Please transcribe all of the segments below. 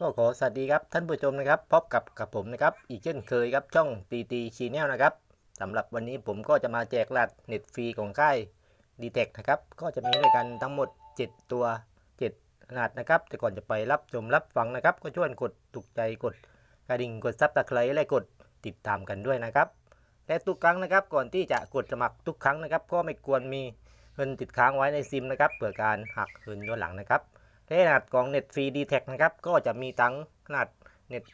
ก็ขอสวัสดีครับท่านผู้ชมนะครับ พบกับกับผมนะครับ อีกเช่นเคยครับช่องตีตีชีแนลนะครับสำหรับวันนี้ผมก็จะมาแจกรหัสเน็ตฟรีของค่ายดีเทคนะครับ ก็จะมีด้วยกันทั้งหมด 7 ตัว7รหัสนะครับ แต่ก่อนจะไปรับชมรับฟังนะครับ ก็ช่วยกดถูกใจกดกระดิ่งกดซับตะไคร้และกดติดตามกันด้วยนะครับและทุกครั้งนะครับ ก่อนที่จะกดสมัครทุกครั้งนะครับ ก็ไม่ควรมีเงินติดค้างไว้ในซิมนะครับเผื่อการหักคืนย้อนหลังนะครับ และรหัสของ Net ฟรี d t แท็นะครับ ก็จะมีทั้งรหัส Net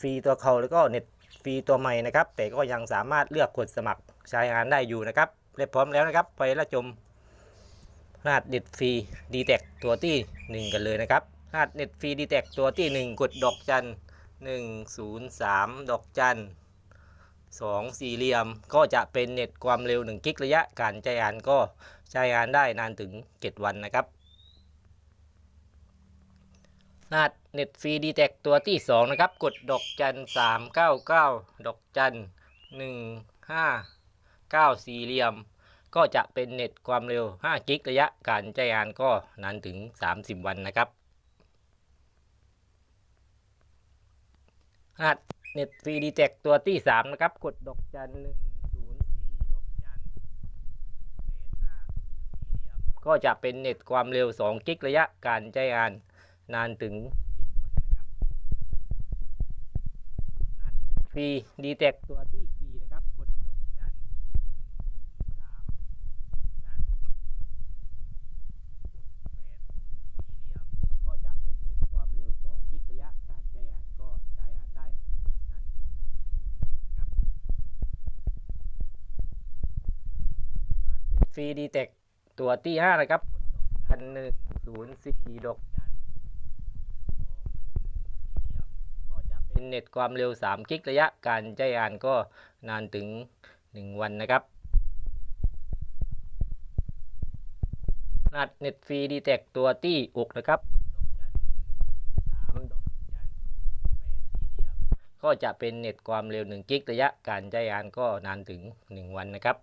ฟรีตัวเขาแล้วก็ Net ฟรีตัวใหม่นะครับ แต่ก็ยังสามารถเลือกกดสมัครใช้งานได้อยู่นะครับและพร้อมแล้วนะครับ ไปรับชมรหัส Net ฟรี d t แท็ตัวที่ 1 กันเลยนะครับรหัส Net ฟรี d t แท็ตัวที่ 1 กดดอกจัน103 ดอกจัน2สี่เหลี่ยมก็จะเป็นเน็ตความเร็ว 1 กิกระยะการใช้งานก็ใช้งานได้นานถึง 7 วันนะครับ รหัสเน็ตฟรีดีแท็ตัวที่ 2 นะครับ กดดอกจัน 399 ดอกจัน 159 สี่เหลี่ยม ก็จะเป็นเน็ตความเร็ว 5 กิกระยะการใช้งานก็นานถึง 30 วันนะครับรหัสเน็ตฟรีดีแท็ตัวที่ 3 นะครับ กดดอกจัน104ดอกจัน850สี่เหลี่ยมก็จะเป็นเน็ตความเร็ว 2 กิกระยะการใช้งาน นานถึงฟรีดีแท็ตัวที่ 4 นะครับ กดดอกจันสามจันแปดสี่เหลี่ยมก็จะเป็นเน็ตความเร็ว2กิกระยะการใช้งานก็ใช้งานได้นานถึง1วันนะครับฟรีดีแท็ตัวที่ 5 นะครับกดดันหนึ่งศูนย์สี่ดอกจัน ก็จะ เป็นเน็ตความเร็ว 3 กิกระยะการใช้งานก็นานถึง 1 วันนะครับรหัสเน็ตฟรีดีแท็ตัวที่6นะครับก็จะเป็นเน็ตความเร็ว 1 กิกระยะการใช้งานก็นานถึง 1 วันนะครับ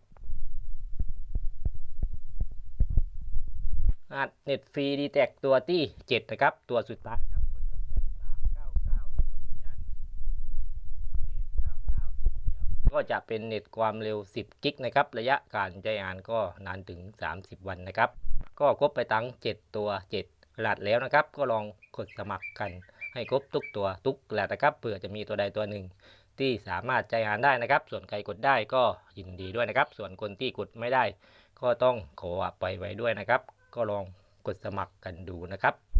รหัสเน็ตฟรีดีแท็ตัวที่ 7 นะครับ ตัวสุดท้ายนะครับ กดดอกจันสามเก้าเก้าดอกจันแปดเก้าเก้าสี่เหลี่ยม ก็จะเป็นเน็ตความเร็ว 10 กิกนะครับ ระยะการใช้งานก็นานถึง 30 วันนะครับ ก็ครบไปทั้ง 7 ตัว7รหัสแล้วนะครับ ก็ลองกดสมัครกันให้ครบทุกตัวทุกรหัสนะครับเผื่อจะมีตัวใดตัวหนึ่ง ที่สามารถใช้งานได้นะครับ ส่วนใครกดได้ก็ยินดีด้วยนะครับ ส่วนคนที่กดไม่ได้ ก็ต้องขออภัยไว้ด้วยนะครับ ก็ลองกดสมัครกันดูนะครับ